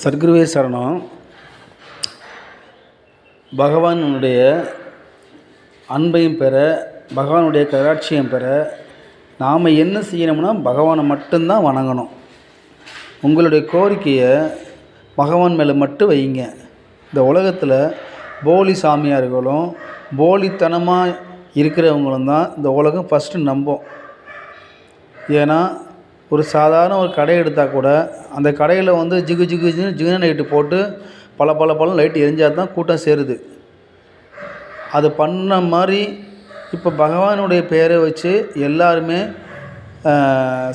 சர்க்குருவே சரணம். பகவானுடைய அன்பையும் பெற பகவானுடைய கராட்சியம் பெற நாம் என்ன செய்யணும்னா பகவானை மட்டும்தான் வணங்கணும். உங்களுடைய கோரிக்கையை பகவான் மேலே மட்டும் வைங்க. இந்த உலகத்தில் போலி சாமியார்களும் போலித்தனமாக இருக்கிறவங்களும் தான் இந்த உலகம் ஃபஸ்ட்டு நம்பும். ஏன்னா ஒரு சாதாரண ஒரு கடை எடுத்தால் கூட அந்த கடையில் வந்து ஜிகு ஜிகு ஜிகுன்னு ஜிகு லைட்டு போட்டு பல பல பல லைட் எரிஞ்சால் தான் கூட்டம் சேருது. அது பண்ண மாதிரி இப்போ பகவானுடைய பெயரை வச்சு எல்லாருமே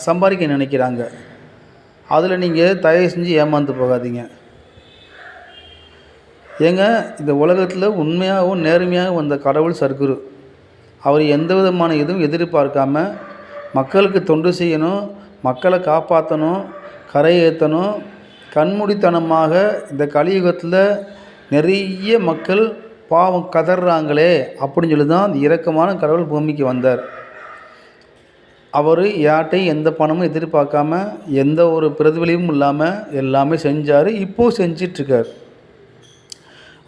சம்பாதிக்க நினைக்கிறாங்க. அதில் நீங்கள் தயவு செஞ்சு ஏமாந்து போகாதீங்க. ஏங்க இந்த உலகத்தில் உண்மையாகவும் நேர்மையாகவும் வந்த கடவுள் சர்க்குரு. அவர் எந்த விதமான இதுவும் எதிர்பார்க்காம மக்களுக்கு தொண்டு செய்யணும் மக்களை காப்பாற்றணும் கரை ஏற்றணும் கண்மூடித்தனமாக இந்த கலியுகத்தில் நிறைய மக்கள் பாவம் கதறாங்களே அப்படின்னு சொல்லி தான் அந்த இரக்கமான கடவுள் பூமிக்கு வந்தார். அவர் யார்ட்டையும் எந்த பணமும் எதிர்பார்க்காம எந்த ஒரு பிரதிபலியும் இல்லாமல் எல்லாமே செஞ்சார் இப்போது செஞ்சிட்ருக்கார்.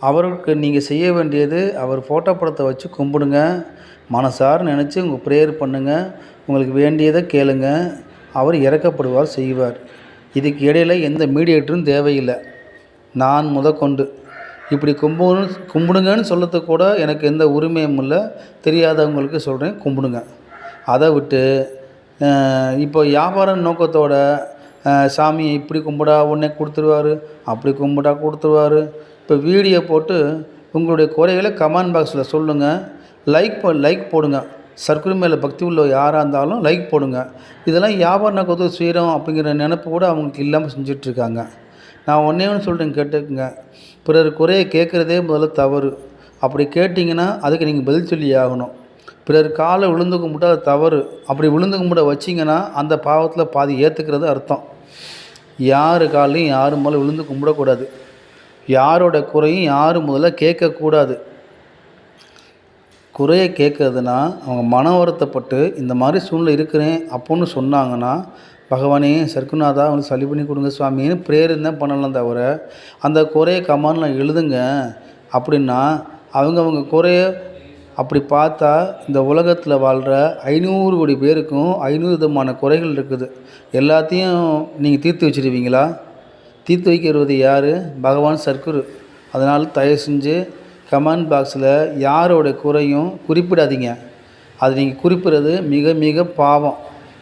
அவருக்கு நீங்கள் செய்ய வேண்டியது அவர் ஃபோட்டோ படத்தை வச்சு கும்பிடுங்க மனசார நினச்சி உங்கள் ப்ரேயர் பண்ணுங்கள் உங்களுக்கு வேண்டியதை கேளுங்க. அவர் இறக்கப்படுவார் செய்வார். இதுக்கு இடையில எந்த மீடியேட்டரும் தேவையில்லை. நான் முதற்கொண்டு. இப்படி கும்பிடு கும்பிடுங்கன்னு சொல்லத்துக்கு கூட எனக்கு எந்த உரிமையும் இல்லை. தெரியாதவங்களுக்கு சொல்கிறேன் கும்பிடுங்க. அதை விட்டு இப்போ வியாபார நோக்கத்தோட சாமியை சாமி இப்படி கும்பிடா உடனே கொடுத்துருவாரு. அப்படி கும்பிடா கொடுத்துருவாரு. இப்போ வீடியோ போட்டு உங்களுடைய குறைகளை கமெண்ட் பாக்ஸில் சொல்லுங்கள் லைக் போ லைக் போடுங்க. சர்க்குரு மேலே பக்தி உள்ள யாராக இருந்தாலும் லைக் போடுங்க. இதெல்லாம் வியாபார நோக்கத்துக்கு செய்கிறோம் அப்படிங்கிற நினப்பு கூட அவங்களுக்கு இல்லாமல் செஞ்சிட்ருக்காங்க. நான் ஒன்றே ஒன்று சொல்கிறேன் கேட்டுக்குங்க. பிறர் குறையை கேட்குறதே முதல்ல தவறு. அப்படி கேட்டிங்கன்னா அதுக்கு நீங்கள் பதில் சொல்லி ஆகணும். பிறர் காலை விழுந்து கும்பிட்டா அது தவறு. அப்படி விழுந்து கும்பிட வச்சிங்கன்னா அந்த பாவத்தில் பாதி ஏற்றுக்கிறது அர்த்தம். யார் காலையும் யார் மேலே விழுந்து கும்பிடக்கூடாது. யாரோட குறையும் யாரும் முதல்ல கேட்கக்கூடாது. குறையை கேட்குறதுனா அவங்க மன வருத்தப்பட்டு இந்த மாதிரி சூழ்நிலை இருக்கிறேன் அப்புடின்னு சொன்னாங்கன்னா பகவானே சர்க்குநாதா அவங்களுக்கு சளி பண்ணி கொடுங்க சுவாமின்னு ப்ரேயர் தான் பண்ணலாம் தவிர அந்த குறையை கமானில் எழுதுங்க. அப்படின்னா அவங்க அவங்க குறைய அப்படி பார்த்தா இந்த உலகத்தில் வாழ்கிற ஐநூறு கோடி பேருக்கும் ஐநூறு விதமான குறைகள் இருக்குது. எல்லாத்தையும் நீங்கள் தீர்த்து வச்சுருவீங்களா? தீர்த்து வைக்கிறது யார்? பகவான் சர்க்குரு. அதனால் தயவு செஞ்சு கமெண்ட் பாக்ஸில் யாரோட குறையும் குறிப்பிடாதீங்க. அது நீங்கள் குறிப்பிடுறது மிக மிக பாவம்.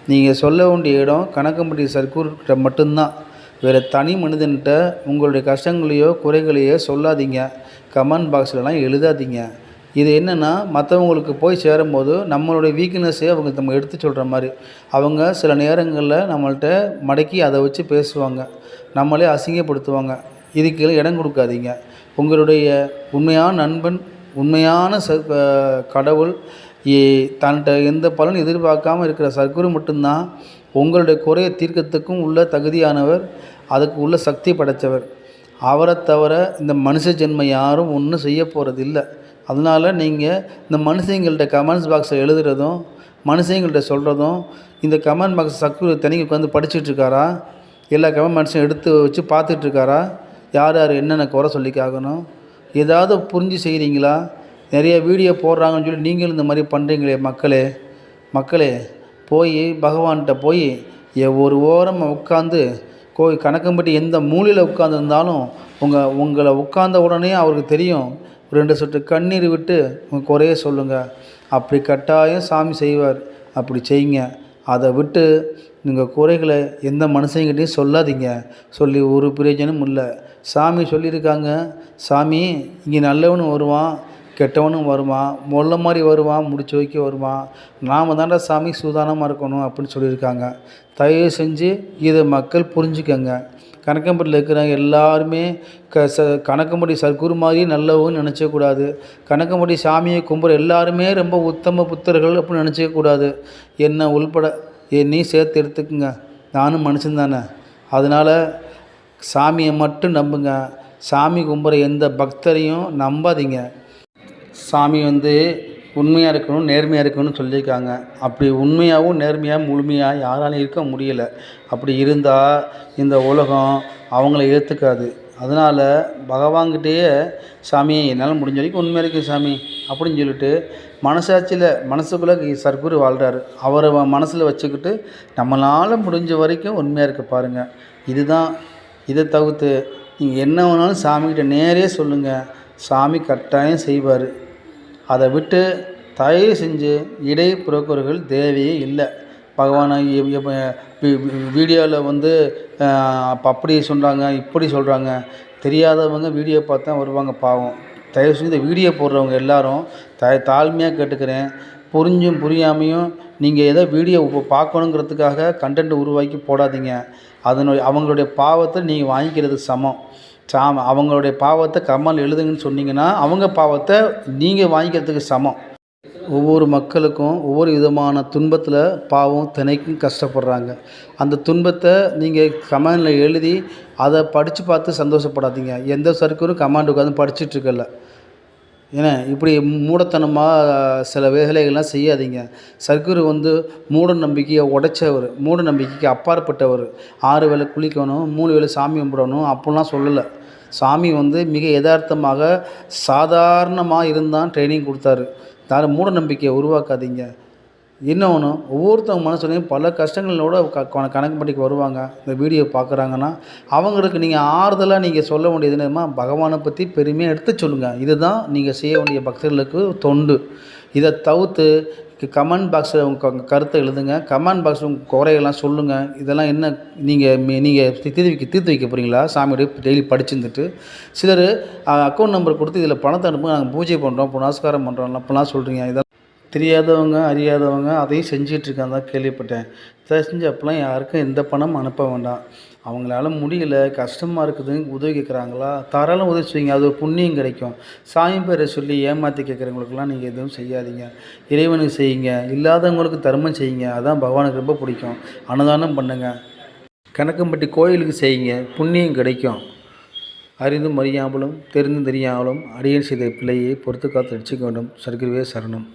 நீங்கள் சொல்ல வேண்டிய இடம் கணக்கம்பட்டி சர்க்கூர்கிட்ட மட்டும்தான். வேறு தனி மனிதன்கிட்ட உங்களுடைய கஷ்டங்களையோ குறைகளையோ சொல்லாதீங்க. கமெண்ட் பாக்ஸ்லலாம் எழுதாதீங்க. இது என்னென்னா மற்றவங்களுக்கு போய் சேரும்போது நம்மளுடைய வீக்னஸ்ஸே அவங்க நம்ம எடுத்து சொல்கிற மாதிரி. அவங்க சில நேரங்களில் நம்மள்கிட்ட மடக்கி அதை வச்சு பேசுவாங்க. நம்மளே அசிங்கப்படுத்துவாங்க. இதுக்கு இடம் கொடுக்காதீங்க. உங்களுடைய உண்மையான நண்பன் உண்மையான ச கடவுள் ஏ- தன்கிட்ட எந்த பலன் எதிர்பார்க்காம இருக்கிற சர்க்குரு மட்டும்தான் உங்களுடைய குறையை தீர்க்கத்துக்கும் உள்ள தகுதியானவர் அதுக்கு உள்ள சக்தி படைத்தவர். அவரை தவிர இந்த மனுஷ ஜென்மை யாரும் ஒன்றும் செய்ய போகிறது இல்லை அதனால் நீங்கள் இந்த மனுஷங்கள்ட்ட கமெண்ட்ஸ் பாக்ஸில் எழுதுறதும் மனுஷங்கள்ட்ட சொல்கிறதும் இந்த கமெண்ட் பாக்ஸ் சக்குரு தனிக்கு உட்காந்து படிச்சுட்ருக்காரா எல்லா கமெண்ட் கமெண்ட்ஸும் எடுத்து வச்சு பார்த்துட்ருக்காரா யார் யார் என்னென்ன குறை சொல்லிக்காகணும் ஏதாவது புரிஞ்சு செய்கிறீங்களா? நிறைய வீடியோ போடுறாங்கன்னு சொல்லி நீங்களும் இந்த மாதிரி பண்ணுறீங்களே மக்களே. மக்களே போய் பகவான்கிட்ட போய் ஒரு ஓரம் உட்காந்து கோயில் கணக்கம்பட்டி எந்த மூலையில் உட்காந்துருந்தாலும் உங்கள் உங்களை உட்கார்ந்த உடனே அவருக்கு தெரியும். ரெண்டு சொட்டு கண்ணீர் விட்டு உங்கள் குறைய சொல்லுங்கள் அப்படி கட்டாயம் சாமி செய்வார். அப்படி செய்யுங்க. அதை விட்டு நீங்கள் குறைகளை எந்த மனுஷங்கிட்டையும் சொல்லாதீங்க. சொல்லி ஒரு பிரயோஜனமும் இல்லை. சாமி சொல்லியிருக்காங்க. சாமி இங்கே நல்லவனும் வருவான் கெட்டவனும் வருவான் முள்ள மாதிரி வருவான் முடிச்சு வைக்க வருவான். நாம் தாண்டா சாமி சூதானமாக இருக்கணும் அப்படின்னு சொல்லியிருக்காங்க. தயவு செஞ்சு இதை மக்கள் புரிஞ்சுக்கங்க. கணக்கம்பட்டியில் இருக்கிற எல்லாருமே க ச கணக்கம்பட்டி சர்க்குரு மாதிரி நல்லவன்னு நினச்சக்கூடாது கணக்கம்பட்டி சாமியை கும்புற எல்லாருமே ரொம்ப உத்தம புத்தர்கள் அப்படின்னு நினச்சிக்கக்கூடாது என்ன உள்பட என்னையும் சேர்த்து எடுத்துக்குங்க. நானும் மனுஷன் தானே. அதனால் சாமியை மட்டும் நம்புங்க. சாமி கும்புற எந்த பக்தரையும் நம்பாதீங்க. சாமி வந்து உண்மையாக இருக்கணும் நேர்மையாக இருக்கணும்னு சொல்லியிருக்காங்க. அப்படி உண்மையாகவும் நேர்மையாக முழுமையாக யாராலையும் இருக்க முடியல. அப்படி இருந்தால் இந்த உலகம் அவங்கள ஏற்றுக்காது அதனால் பகவான்கிட்டேயே சாமி என்னால் முடிஞ்ச வரைக்கும் உண்மையாக இருக்குது சாமி. அப்படின்னு சொல்லிட்டு மனசாட்சியில் மனசுக்குள்ளே சர்க்குரு வாழ்கிறாரு அவரை மனசில் வச்சுக்கிட்டு நம்மளால் முடிஞ்ச வரைக்கும் உண்மையாக இருக்க பாருங்கள் இதுதான் இதை தவிர்த்து நீங்கள் என்ன வேணாலும் சாமிக்கிட்ட நேரே சொல்லுங்கள் சாமி கட்டாயம் செய்வார். அதை விட்டு தயவு செஞ்சு இடை புரோக்கர்கள் தேவையே இல்லை. பகவானை வீடியோவில் வந்து அப்போ அப்படி சொல்கிறாங்க இப்படி சொல்கிறாங்க தெரியாதவங்க வீடியோ பார்த்தா வருவாங்க பாவம். தயவுசெய்து இந்த வீடியோ போடுறவங்க எல்லாரும் த தாழ்மையாக கேட்டுக்கிறேன். புரிஞ்சும் புரியாமையும் நீங்கள் ஏதோ வீடியோ இப்போ பார்க்கணுங்கிறதுக்காக கண்டென்ட் உருவாக்கி போடாதீங்க. அதனுடைய அவங்களுடைய பாவத்தை நீங்கள் வாங்கிக்கிறது சமம். சாம அவங்களுடைய பாவத்தை கமல் எழுதுங்கன்னு சொன்னீங்கன்னா அவங்க பாவத்தை நீங்கள் வாங்கிக்கிறதுக்கு சமம். ஒவ்வொரு மக்களுக்கும் ஒவ்வொரு விதமான துன்பத்தில் பாவம் தினைக்கும் கஷ்டப்படுறாங்க. அந்த துன்பத்தை நீங்கள் கமெண்டில் எழுதி அதை படித்து பார்த்து சந்தோஷப்படாதீங்க. எந்த சர்க்கரும் கமாண்ட் உட்காந்து படிச்சுட்ருக்கல ஏன்னா இப்படி மூடத்தனமாக சில வேலைகள்லாம் செய்யாதீங்க. சர்க்குரு வந்து மூட நம்பிக்கையை உடைச்சவர் மூட நம்பிக்கைக்கு அப்பாற்பட்டவர். ஆறு வேளை குளிக்கணும் மூணு வேளை சாமி கும்பிடணும் அப்படிலாம் சொல்லலை. சாமி வந்து மிக யதார்த்தமாக சாதாரணமாக இருந்தான் ட்ரைனிங் கொடுத்தாரு. யாரும் மூட நம்பிக்கையை உருவாக்காதீங்க இன்னொன்று ஒவ்வொருத்தவங்க மனசுலையும் பல கஷ்டங்களோட க கணக்கு பண்ணிக்கு வருவாங்க. இந்த வீடியோ பார்க்குறாங்கன்னா அவங்களுக்கு நீங்கள் ஆறுதலாக நீங்கள் சொல்ல வேண்டியது என்னமா பகவானை பற்றி பெருமையாக எடுத்து சொல்லுங்கள் இதுதான் நீங்கள் செய்ய வேண்டிய பக்தர்களுக்கு தொண்டு. இதை தவிர்த்து கமெண்ட் பாக்ஸில் உங்கள் கருத்தை எழுதுங்க. கமெண்ட் பாக்ஸில் உங்கள் குறையெல்லாம் சொல்லுங்கள் இதெல்லாம் என்ன நீங்கள் நீங்கள் தீர்த்து வைக்க தீர்த்து வைக்க போகிறீங்களா சாமியோட டெய்லி படிச்சுருந்துட்டு. சிலர் அக்கௌண்ட் நம்பர் கொடுத்து இதில் பணத்தை அனுப்புங்க. நாங்கள் பூஜை பண்ணுறோம் புனஸ்காரம் பண்ணுறோம் அப்போலாம் சொல்கிறீங்க இதெல்லாம் தெரியாதவங்க அறியாதவங்க அதையும் செஞ்சிகிட்ருக்காங்க தான் கேள்விப்பட்டேன். தெரிஞ்சு யாருக்கும் எந்த பணம் அனுப்ப வேண்டாம். அவங்களால முடியல கஷ்டமாக இருக்குதுன்னு உதவி கேட்குறாங்களா? தாராளம் உதவி செய்யுங்க. அது ஒரு புண்ணியம் கிடைக்கும். சாமி பேரை சொல்லி ஏமாற்றி கேட்குறவங்களுக்குலாம் நீங்கள் எதுவும் செய்யாதீங்க. இறைவனுக்கு செய்யுங்க. இல்லாதவங்களுக்கு தர்மம் செய்யுங்க. அதான் பகவானுக்கு ரொம்ப பிடிக்கும். அன்னதானம் பண்ணுங்கள் கணக்கம்பட்டி கோயிலுக்கு செய்யுங்க. புண்ணியம் கிடைக்கும். அறிந்தும் அறியாமலும் தெரிந்தும் தெரியாமலும் அடியன் செய்த பிள்ளையை பொறுத்து காத்து ரட்சிக்க வேண்டும். சர்க்கரவே சரணம்.